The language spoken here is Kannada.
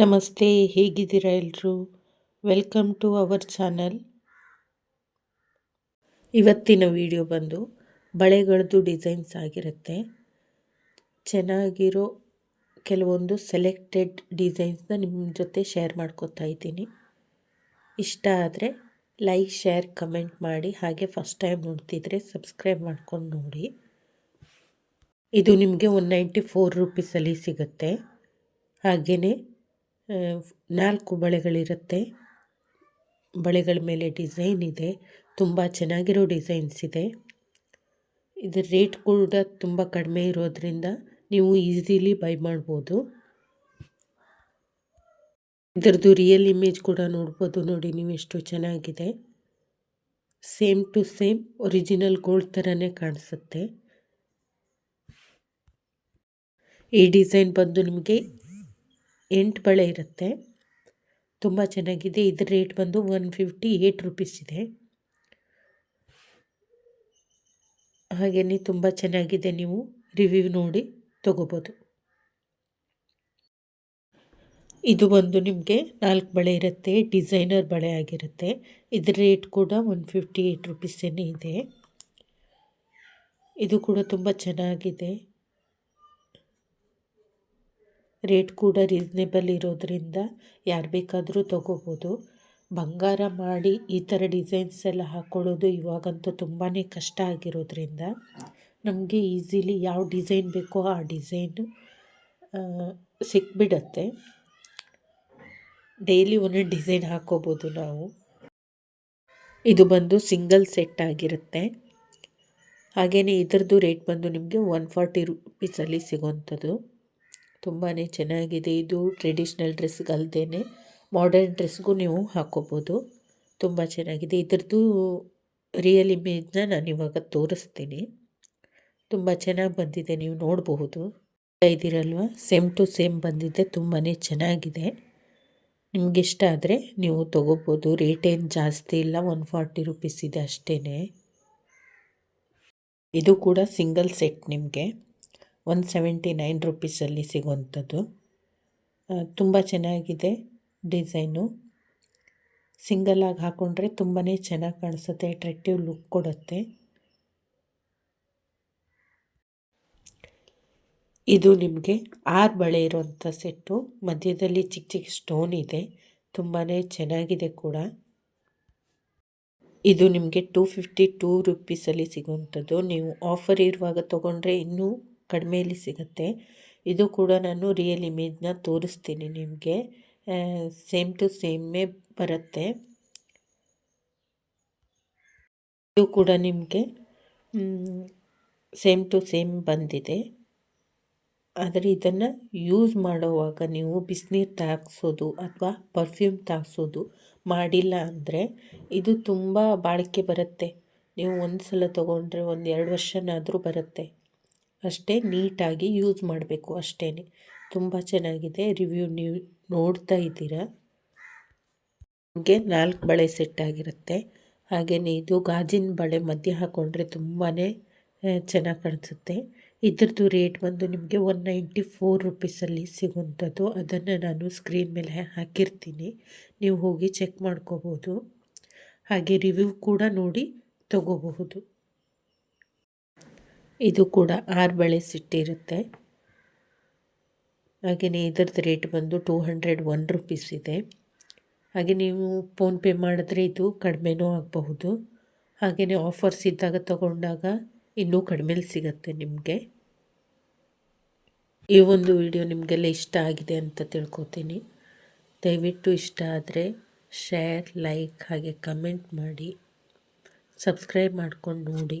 ನಮಸ್ತೆ, ಹೇಗಿದ್ದೀರಾ ಎಲ್ಲರೂ ವೆಲ್ಕಮ್ ಟು ಅವರ್ ಚಾನಲ್ ಇವತ್ತಿನ ವಿಡಿಯೋ ಬಂದು ಬಳೆಗಳದ್ದು ಡಿಸೈನ್ಸ್ ಆಗಿರುತ್ತೆ. ಚೆನ್ನಾಗಿರೋ ಕೆಲವೊಂದು ಸೆಲೆಕ್ಟೆಡ್ ಡಿಸೈನ್ಸ್ನ ನಿಮ್ಮ ಜೊತೆ ಶೇರ್ ಮಾಡ್ಕೋತಾ ಇದ್ದೀನಿ. ಇಷ್ಟ ಆದರೆ ಲೈಕ್ ಶೇರ್ ಕಮೆಂಟ್ ಮಾಡಿ. ಹಾಗೆ ಫಸ್ಟ್ ಟೈಮ್ ನೋಡ್ತಿದ್ರೆ ಸಬ್ಸ್ಕ್ರೈಬ್ ಮಾಡ್ಕೊಂಡು ನೋಡಿ. ಇದು ನಿಮಗೆ ಒನ್ ನೈಂಟಿ ಫೋರ್ ರುಪೀಸಲ್ಲಿ ಸಿಗುತ್ತೆ. ಹಾಗೆಯೇ ನಾಲ್ಕು ಬಳೆಗಳಿರುತ್ತೆ. ಬಳೆಗಳ ಮೇಲೆ ಡಿಸೈನ್ ಇದೆ. ತುಂಬ ಚೆನ್ನಾಗಿರೋ ಡಿಸೈನ್ಸ್ ಇದೆ. ಇದರ ರೇಟ್ ಕೂಡ ತುಂಬ ಕಡಿಮೆ ಇರೋದ್ರಿಂದ ನೀವು ಈಸಿಲಿ ಬೈ ಮಾಡ್ಬೋದು. ಇದರದ್ದು ರಿಯಲ್ ಇಮೇಜ್ ಕೂಡ ನೋಡ್ಬೋದು. ನೋಡಿ, ನೀವು ಎಷ್ಟು ಚೆನ್ನಾಗಿದೆ. Same to same original gold ಥರನೇ ಕಾಣಿಸುತ್ತೆ. ಈ ಡಿಸೈನ್ ಬಂದು ನಿಮಗೆ ಎಂಟು ಬಳೆ ಇರುತ್ತೆ. ತುಂಬ ಚೆನ್ನಾಗಿದೆ. ಇದ್ರ ರೇಟ್ ಬಂದು ಒನ್ ಫಿಫ್ಟಿ ಏಯ್ಟ್ ರುಪೀಸ್ ಇದೆ. ಹಾಗೆಯೇ ತುಂಬ ಚೆನ್ನಾಗಿದೆ ನೀವು ರಿವ್ಯೂ ನೋಡಿ ತಗೋಬೋದು. ಇದು ಒಂದು ನಿಮಗೆ ನಾಲ್ಕು ಬಳೆ ಇರುತ್ತೆ. ಡಿಸೈನರ್ ಬಳೆ ಆಗಿರುತ್ತೆ. ಇದ್ರ ರೇಟ್ ಕೂಡ ಒನ್ ಫಿಫ್ಟಿ ಏಯ್ಟ್ ರುಪೀಸೇನೆ ಇದೆ. ಇದು ಕೂಡ ತುಂಬ ಚೆನ್ನಾಗಿದೆ. ರೇಟ್ ಕೂಡ ರೀಸ್ನೇಬಲ್ ಇರೋದರಿಂದ ಯಾರು ಬೇಕಾದರೂ ತೊಗೋಬೋದು. ಬಂಗಾರ ಮಾಡಿ ಈ ಥರ ಡಿಸೈನ್ಸ್ ಎಲ್ಲ ಹಾಕ್ಕೊಳ್ಳೋದು ಇವಾಗಂತೂ ತುಂಬಾ ಕಷ್ಟ ಆಗಿರೋದ್ರಿಂದ ನಮಗೆ ಈಸಿಲಿ ಯಾವ ಡಿಸೈನ್ ಬೇಕೋ ಆ ಡಿಸೈನು ಸಿಕ್ಬಿಡತ್ತೆ. ಡೈಲಿ ಒಂದೊಂದು ಡಿಸೈನ್ ಹಾಕ್ಕೋಬೋದು ನಾವು. ಇದು ಬಂದು ಸಿಂಗಲ್ ಸೆಟ್ ಆಗಿರುತ್ತೆ. ಹಾಗೆಯೇ ಇದರದ್ದು ರೇಟ್ ಬಂದು ನಿಮಗೆ ಒನ್ ಫಾರ್ಟಿ ರುಪೀಸಲ್ಲಿ ಸಿಗೋವಂಥದ್ದು ತುಂಬಾ ಚೆನ್ನಾಗಿದೆ. ಇದು ಟ್ರೆಡಿಷ್ನಲ್ ಡ್ರೆಸ್ಗಲ್ದೇ ಮಾಡರ್ನ್ ಡ್ರೆಸ್ಗೂ ನೀವು ಹಾಕ್ಕೋಬೋದು ತುಂಬ ಚೆನ್ನಾಗಿದೆ. ಇದ್ರದ್ದು ರಿಯಲ್ ಇಮೇಜ್ನ ನಾನು ಇವಾಗ ತೋರಿಸ್ತೀನಿ. ತುಂಬ ಚೆನ್ನಾಗಿ ಬಂದಿದೆ. ನೀವು ನೋಡಬಹುದು. ಇದ್ದೀರಲ್ವ? ಸೇಮ್ ಟು ಸೇಮ್ ಬಂದಿದೆ. ತುಂಬಾ ಚೆನ್ನಾಗಿದೆ. ನಿಮ್ಗೆ ಇಷ್ಟ ಆದರೆ ನೀವು ತೊಗೋಬೋದು. ರೇಟೇನು ಜಾಸ್ತಿ ಇಲ್ಲ. ಒನ್ ಫಾರ್ಟಿ ರುಪೀಸ್ ಇದೆ ಅಷ್ಟೇ ಇದು ಕೂಡ ಸಿಂಗಲ್ ಸೆಟ್ ನಿಮಗೆ. ಒನ್ ಸೆವೆಂಟಿ ನೈನ್ ರುಪೀಸಲ್ಲಿ ಸಿಗುವಂಥದ್ದು ತುಂಬ ಚೆನ್ನಾಗಿದೆ ಡಿಸೈನು. ಸಿಂಗಲಾಗಿ ಹಾಕ್ಕೊಂಡ್ರೆ ತುಂಬಾ ಚೆನ್ನಾಗಿ ಕಾಣಿಸುತ್ತೆ ಅಟ್ರಾಕ್ಟಿವ್ ಲುಕ್ ಕೊಡುತ್ತೆ. ಇದು ನಿಮಗೆ ಆರು ಬಳೆ ಇರುವಂಥ ಸೆಟ್ಟು. ಮಧ್ಯದಲ್ಲಿ ಚಿಕ್ಕ ಚಿಕ್ಕ ಸ್ಟೋನ್ ಇದೆ ತುಂಬಾ ಚೆನ್ನಾಗಿದೆ ಕೂಡ. ಇದು ನಿಮಗೆ ಟೂ ಫಿಫ್ಟಿ ಟೂ ರುಪೀಸಲ್ಲಿ ಸಿಗುವಂಥದ್ದು. ನೀವು ಆಫರ್ ಇರುವಾಗ ತೊಗೊಂಡ್ರೆ ಇನ್ನೂ ಕಡಿಮೆಯಲ್ಲಿ ಸಿಗುತ್ತೆ. ಇದು ಕೂಡ ನಾನು ರಿಯಲ್ ಇಮೇಜ್ನ ತೋರಿಸ್ತೀನಿ ನಿಮಗೆ. ಸೇಮ್ ಟು ಸೇಮೇ ಬರುತ್ತೆ. ಇದು ಕೂಡ ನಿಮಗೆ ಸೇಮ್ ಟು ಸೇಮ್ ಬಂದಿದೆ. ಆದರೆ ಇದನ್ನು ಯೂಸ್ ಮಾಡುವಾಗ ನೀವು ಬಿಸಿನೀರು ತಾಗಿಸೋದು ಅಥವಾ ಪರ್ಫ್ಯೂಮ್ ತಾಗಿಸೋದು ಮಾಡಿಲ್ಲ ಅಂದರೆ ಇದು ತುಂಬ ಬಾಳಿಕೆ ಬರುತ್ತೆ. ನೀವು ಒಂದು ಸಲ ತೊಗೊಂಡ್ರೆ ಒಂದು ಎರಡು ವರ್ಷನಾದರೂ ಬರುತ್ತೆ. ಅಷ್ಟೇ ನೀಟಾಗಿ ಯೂಸ್ ಮಾಡಬೇಕು ಅಷ್ಟೇ ತುಂಬ ಚೆನ್ನಾಗಿದೆ ರಿವ್ಯೂ ನೀವು ನೋಡ್ತಾ ಇದ್ದೀರಾ? ನಿಮಗೆ ನಾಲ್ಕು ಬಳೆ ಸೆಟ್ ಆಗಿರುತ್ತೆ. ಹಾಗೆಯೇ ಇದು ಗಾಜಿನ ಬಳೆ ಮಧ್ಯೆ ಹಾಕ್ಕೊಂಡ್ರೆ ತುಂಬಾ ಚೆನ್ನಾಗಿ ಕಾಣಿಸುತ್ತೆ. ಇದ್ರದ್ದು ರೇಟ್ ಬಂದು ನಿಮಗೆ ಒನ್ ನೈಂಟಿ ಫೋರ್ ರುಪೀಸಲ್ಲಿ ಸಿಗುವಂಥದ್ದು. ಅದನ್ನು ನಾನು ಸ್ಕ್ರೀನ್ ಮೇಲೆ ಹಾಕಿರ್ತೀನಿ. ನೀವು ಹೋಗಿ ಚೆಕ್ ಮಾಡ್ಕೋಬೋದು. ಹಾಗೆ ರಿವ್ಯೂ ಕೂಡ ನೋಡಿ ತಗೋಬಹುದು. ಇದು ಕೂಡ ಆರು ಬಳೆ ಸಿಟ್ಟಿರುತ್ತೆ. ಹಾಗೆಯೇ ಇದರದ್ದು ರೇಟ್ ಬಂದು ಟೂ ಹಂಡ್ರೆಡ್ ಒನ್ ರುಪೀಸ್ ಇದೆ. ಹಾಗೆ ನೀವು ಫೋನ್ಪೇ ಮಾಡಿದ್ರೆ ಇದು ಕಡಿಮೆನೂ ಆಗಬಹುದು. ಹಾಗೆಯೇ ಆಫರ್ಸ್ ಇದ್ದಾಗ ತಗೊಂಡಾಗ ಇನ್ನೂ ಕಡಿಮೆಲಿ ಸಿಗುತ್ತೆ ನಿಮಗೆ. ಈ ಒಂದು ವಿಡಿಯೋ ನಿಮಗೆಲ್ಲ ಇಷ್ಟ ಆಗಿದೆ ಅಂತ ತಿಳ್ಕೊತೀನಿ. ದಯವಿಟ್ಟು ಇಷ್ಟ ಆದರೆ ಶೇರ್ ಲೈಕ್ ಹಾಗೆ ಕಮೆಂಟ್ ಮಾಡಿ. ಸಬ್ಸ್ಕ್ರೈಬ್ ಮಾಡ್ಕೊಂಡು ನೋಡಿ.